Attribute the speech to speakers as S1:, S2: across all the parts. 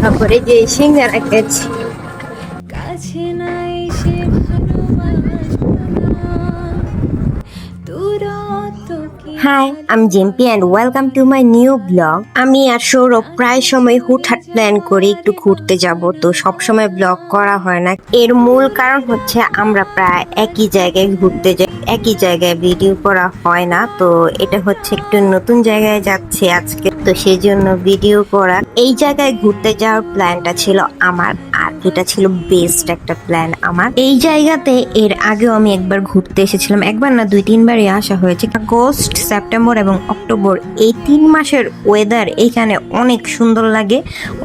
S1: তারপরে যে সিঙ্গারা খেয়েছি
S2: কাছে না
S1: হাই আমি জেম্পি and welcome to my new blog আমি আর সৌরভ প্রায় সময় হুটহাট প্ল্যান করি একটু ঘুরতে যাব, তো সব সময় ব্লগ করা হয় না। এর মূল কারণ হচ্ছে আমরা প্রায় একই জায়গায় ঘুরতে যাই, একই জায়গায় ভিডিও করা হয় না, তো এটা হচ্ছে একটু নতুন জায়গায় যাচ্ছি আজকে। তো সেই জন্য ভিডিও করা। এই জায়গায় ঘুরতে যাওয়ার প্ল্যানটা ছিল আমার, আর এটা ছিল বেস্ট একটা প্ল্যান আমার। এই জায়গাতে এর আগেও আমি একবার ঘুরতে এসেছিলাম, একবার না দুই তিনবারই আসা হয়েছে। আগস্ট সেপ্টেম্বর এবং অক্টোবর এই তিন মাসের ওয়েদার এইখানে অনেক সুন্দর লাগে,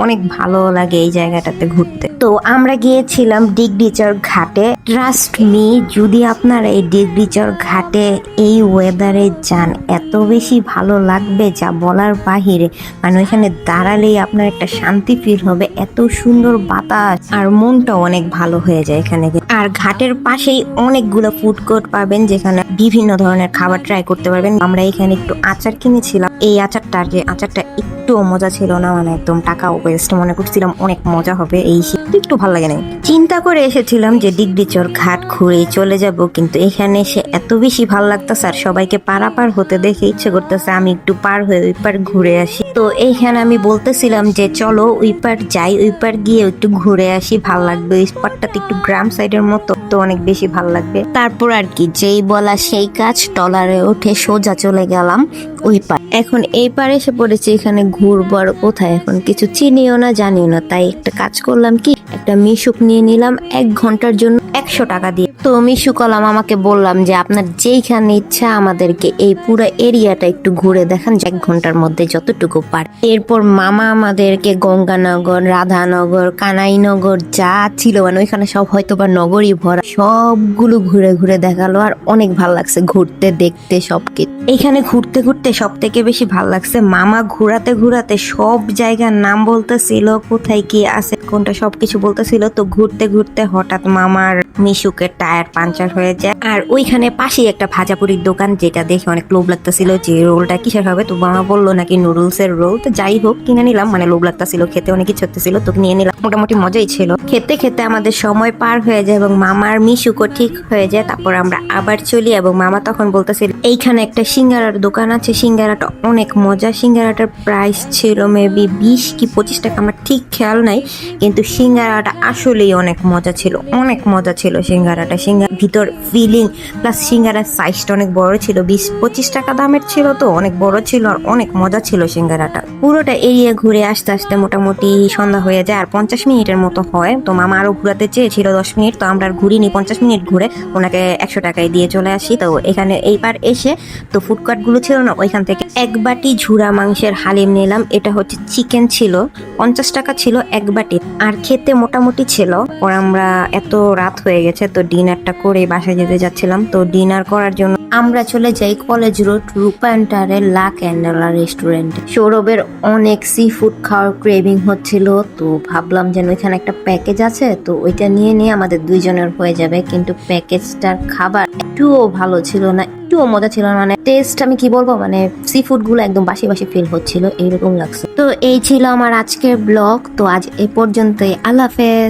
S1: অনেক ভালো লাগে এই জায়গাটাতে ঘুরতে। তো আমরা গিয়েছিলাম ডিগডিচর ঘাটে। ট্রাস্ট মি যদি আপনারা এই ডিগডিচর ঘাটে এই ওয়েদারে যান, এত বেশি ভালো লাগবে যা বলার বাহিরে। মানে ওইখানে দাঁড়ালেই আপনার একটা শান্তি ফিল হবে, এত সুন্দর বাতাস। আর মনটা অনেক ভালো হয়ে যায় এখানে। আর ঘাটের পাশেই অনেকগুলো ফুড কোর্ট পাবেন, যেখানে বিভিন্ন ধরনের খাবার ট্রাই করতে পারবেন। আমরা এখানে একটু আচার কিনেছিলাম। এই আচারটা যে আচারটা একটুও মজা ছিল না মানে একদম টাকা ওয়েস্ট মনে করছিলাম, অনেক মজা হবে এই শীত। একটু ভালো লাগে না চিন্তা করে এসেছিলাম যে ডিগডিচর ঘাট ঘুরে চলে যাব, কিন্তু এখানে এসে এত বেশি ভালো লাগতেছে আর সবাইকে পারাপার হতে দেখে ইচ্ছে করতেছে আমি একটু পার হয়ে ওই পার ঘুরে আসি। তো এইখানে আমি বলতেছিলাম যে চলো ওই পার যাই, ওই পার গিয়ে একটু ঘুরে আসি, ভালো লাগবে। ওই স্পটটাতে একটু গ্রাম সাইডের মতো, তো অনেক বেশি ভালো লাগবে। তারপর আর কি, যেই বলা সেই কাজ, টলারে উঠে সোজা চলে গেলাম ওই পার। এখন এই পারে এসে পড়েছি এখানে ঘুরবার কোথায়? এখন কিছু চিনিও না, জানিও না। তাই একটা কাজ করলাম কি, একটা মিশুক নিয়ে নিলাম এক ঘণ্টার জন্য একশো টাকা দিয়ে। তো মিশু কলাম, আমাকে বললাম যে আপনার যেইখানে ইচ্ছা আমাদেরকে এই পুরো এরিয়াটা একটু ঘুরে দেখান এক ঘণ্টার মধ্যে যতটুকু পার। এরপর মামা আমাদেরকে গঙ্গানগর, রাধানগর, কানাইনগর যা ছিল মানে ওইখানে সব হয়তো বা নগরই ভরা, সবগুলো ঘুরে ঘুরে দেখাল, আর অনেক ভালো লাগছে ঘুরতে, দেখতে সবকিছু এখানে ঘুরতে ঘুরতে সব থেকে বেশি ভালো লাগছে, মামা ঘুরাতে ঘুরাতে সব জায়গার নাম বলতেছিল, কোথায় কি আছে, কোনটা সবকিছু বলতেছিল, তো ঘুরতে ঘুরতে হঠাৎ মামার মিশুকে টায়ার পাঞ্চার হয়ে যায়। আর ওইখানে পাশেই একটা ভাজাপুরির দোকান, যেটা দেখে অনেক লোভ লাগতেছিল যে রোলটা কিসের হবে। তো মামা বলল নাকি নুডলস এর রোল। তো যাই হোক, কিনে নিলাম। মানে লোভ লাগতেছিল, খেতে অনেক ইচ্ছে হতেছিল তো নিয়ে নিলাম। মোটামুটি মজাই ছিল। খেতে খেতে আমাদের সময় পার হয়ে যায় এবং মামার মিশুকও ঠিক হয়ে যায়। তারপর আমরা আবার চলি এবং মামা তখন বলতেছিল, এইখানে একটা সিঙ্গারার দোকান আছে। সিঙ্গারাটা অনেক মজা। সিঙ্গারাটার প্রাইস ছিল মেবি বিশ কি পঁচিশ টাকা। আমার ঠিক খেয়াল নাই। কিন্তু সিঙ্গারাটা আসলেই অনেক মজা ছিল। অনেক মজা ছিল সিঙ্গারাটা। সিঙ্গার ভিতর ফিলিং প্লাস সিঙ্গারার সাইজটা অনেক বড় ছিল, বিশ, পঁচিশ টাকা দামের ছিল তো, অনেক বড় ছিল আর অনেক মজা ছিল সিঙ্গারাটা। পুরোটা এরিয়া ঘুরে আসতে আসতে মোটামুটি সন্ধ্যা হয়ে যায় আর পঞ্চাশ মিনিটের মতো হয়। তো মামা আরও ঘুরাতে চেয়েছিল দশ মিনিট, তো আমরা আর ঘুরিনি পঞ্চাশ মিনিট ঘুরে, ওনাকে একশো টাকায় দিয়ে চলে আসি। তো এখানে এইবার এসে, তো ফুডকার্টগুলো ছিল না, ওইখান থেকে এক বাটি ঝুরা মাংসের হালিম নিলাম, এটা হচ্ছে চিকেন ছিল, পঞ্চাশ টাকা ছিল এক বাটি। আর খেতে মোটামুটি ছিল পর আমরা এত রাত হয়ে গেছে তো ডিনারটা করে বাসায় যেতে যাচ্ছিলাম। তো ডিনার করার জন্য আমরা চলে যাই কলেজ রোড রূপান্তরের লা ক্যান্ডেলা রেস্টুরেন্টে। সৌরভের অনেক সি ফুড খাওয়ার ক্রেভিং হচ্ছিল, তো ভাবলাম যেন ওইখানে একটা প্যাকেজ আছে, তো ওইটা নিয়ে নিয়ে আমাদের দুইজনের হয়ে যাবে। কিন্তু প্যাকেজটার খাবার একটুও ভালো ছিল না, একটুও মজা ছিল না মানে টেস্ট আমি কি বলব মানে সি ফুডগুলো একদম বাসি বাসি ফিল হচ্ছিল, এইরকম লাগছে। তো এই ছিল আমার আজকের ব্লগ তো আজ এ পর্যন্তই, আল্লাহ হাফেজ।